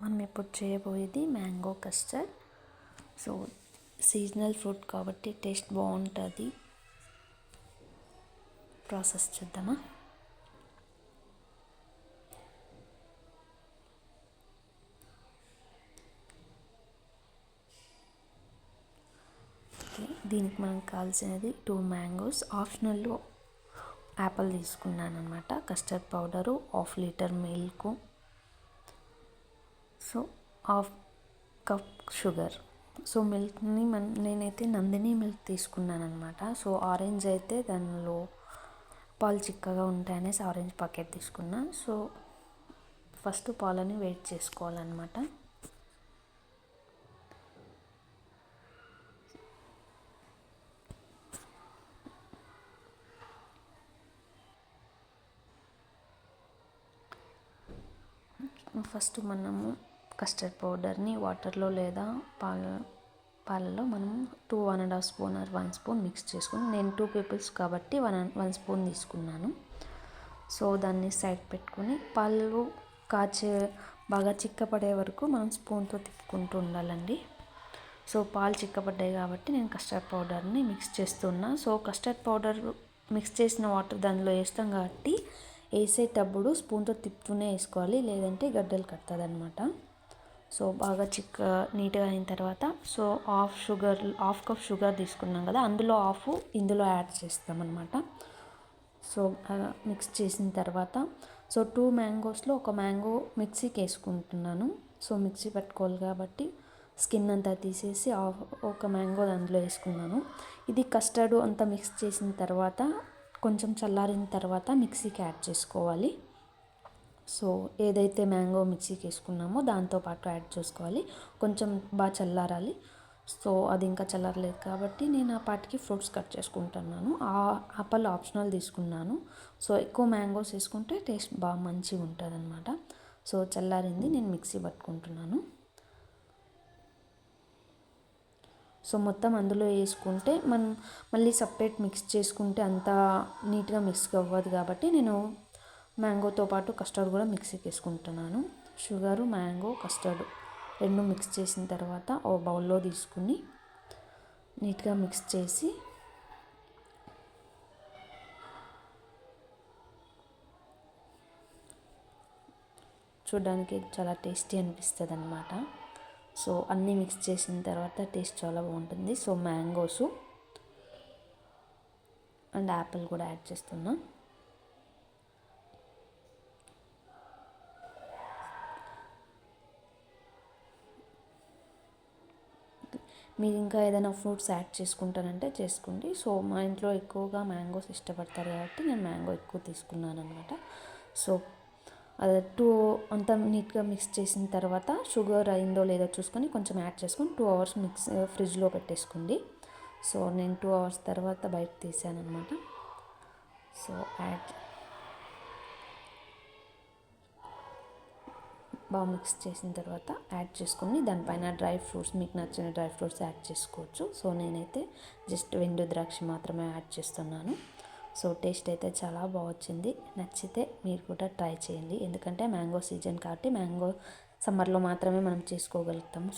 మనం ఇప్పుడు చేయబోయేది mango custard. So seasonal fruit కాబట్టి టేస్ట్ బాగుంటుంది. ప్రాసెస్ చూద్దామా? దీనికి మనకు కావాల్సినది టూ మ్యాంగోస్. ఆప్షనల్లో యాపిల్ తీసుకున్నాను అనమాట custard powder half litre milk. So half cup sugar. So మిల్క్ని మన నేనైతే నందిని మిల్క్ తీసుకున్నాను అనమాట సో ఆరెంజ్ అయితే దానిలో పాలు చిక్కగా ఉంటాయనేసి ఆరెంజ్ ప్యాకెట్ తీసుకున్నా. సో ఫస్ట్ పాలని వెయిట్ చేసుకోవాలన్నమాట. ఫస్ట్ మనము కస్టర్డ్ పౌడర్ని వాటర్లో లేదా పాల పాలలో మనం two one and half spoon or one spoon mix చేసుకుని నేను టూ పీపుల్స్ కాబట్టి వన్ వన్ స్పూన్ తీసుకున్నాను. సో దాన్ని సైడ్ పెట్టుకుని పాలు కాచే బాగా చిక్కపడే వరకు మనం స్పూన్తో తిప్పుకుంటూ ఉండాలండి. సో పాలు చిక్కపడ్డాయి కాబట్టి నేను కస్టర్డ్ పౌడర్ని మిక్స్ చేస్తున్నా. సో కస్టర్డ్ పౌడర్ మిక్స్ చేసిన వాటర్ దానిలో వేస్తాం కాబట్టి వేసేటప్పుడు స్పూన్తో తిప్పుతూనే వేసుకోవాలి లేదంటే గడ్డలు కడుతుంది అనమాట సో బాగా చిక్క నీట్గా అయిన తర్వాత so half sugar half cup sugar తీసుకున్నాం కదా అందులో హాఫ్ ఇందులో యాడ్ చేస్తామన్నమాట. సో మిక్స్ చేసిన తర్వాత సో టూ మ్యాంగోస్లో ఒక మ్యాంగో మిక్సీకి వేసుకుంటున్నాను. సో మిక్సీ పెట్టుకోవాలి కాబట్టి స్కిన్ అంతా తీసేసి ఒక మ్యాంగో అందులో వేసుకున్నాను. ఇది కస్టర్డ్ అంతా మిక్స్ చేసిన తర్వాత కొంచెం చల్లారిన తర్వాత మిక్సీకి యాడ్ చేసుకోవాలి. సో ఏదైతే మ్యాంగో మిక్సీకి వేసుకున్నామో దాంతోపాటు యాడ్ చేసుకోవాలి. కొంచెం బాగా చల్లారాలి. సో అది ఇంకా చల్లారలేదు కాబట్టి నేను ఆ పాటికి ఫ్రూట్స్ కట్ చేసుకుంటున్నాను. ఆ ఆపల్ ఆప్షనల్ తీసుకున్నాను. సో ఎక్కువ మ్యాంగోస్ వేసుకుంటే టేస్ట్ బాగా మంచిగా ఉంటుంది అనమాట సో చల్లారింది నేను మిక్సీ పట్టుకుంటున్నాను. సో మొత్తం అందులో వేసుకుంటే మనం మళ్ళీ సపరేట్ మిక్స్ చేసుకుంటే అంత నీట్గా మిక్స్ అవ్వదు కాబట్టి నేను మ్యాంగోతో పాటు కస్టర్డ్ కూడా మిక్సీకి వేసుకుంటున్నాను షుగరు మ్యాంగో కస్టర్డ్ రెండు మిక్స్ చేసిన తర్వాత ఓ బౌల్లో తీసుకుని నీట్గా మిక్స్ చేసి చూడడానికి చాలా టేస్టీ అనిపిస్తుంది అనమాట సో అన్నీ మిక్స్ చేసిన తర్వాత టేస్ట్ చాలా బాగుంటుంది. సో మ్యాంగోసు అండ్ యాపిల్ కూడా యాడ్ చేస్తున్నాను మీరు ఇంకా ఏదైనా ఫ్రూట్స్ యాడ్ చేసుకుంటానంటే చేసుకోండి. సో మా ఇంట్లో ఎక్కువగా మ్యాంగోస్ ఇష్టపడతారు కాబట్టి నేను మ్యాంగో ఎక్కువ తీసుకున్నాను అనమాట సో అది టూ అంతా నీట్గా మిక్స్ చేసిన తర్వాత షుగర్ అయిందో లేదో చూసుకొని కొంచెం యాడ్ చేసుకొని టూ అవర్స్ మిక్స్ ఫ్రిడ్జ్లో పెట్టేసుకోండి. సో నేను టూ అవర్స్ తర్వాత బయట తీసాను అనమాట సో యాడ్ బాగా మిక్స్ చేసిన తర్వాత యాడ్ చేసుకొని దానిపైన డ్రై ఫ్రూట్స్ మీకు నచ్చిన డ్రై ఫ్రూట్స్ యాడ్ చేసుకోవచ్చు. సో నేనైతే జస్ట్ వెండు ద్రాక్ష మాత్రమే యాడ్ చేస్తున్నాను. సో టేస్ట్ అయితే చాలా బాగా వచ్చింది. నచ్చితే మీరు కూడా ట్రై చేయండి. ఎందుకంటే మ్యాంగో సీజన్ కాబట్టి మ్యాంగో సమ్మర్లో మాత్రమే మనం చేసుకోగలుగుతాము.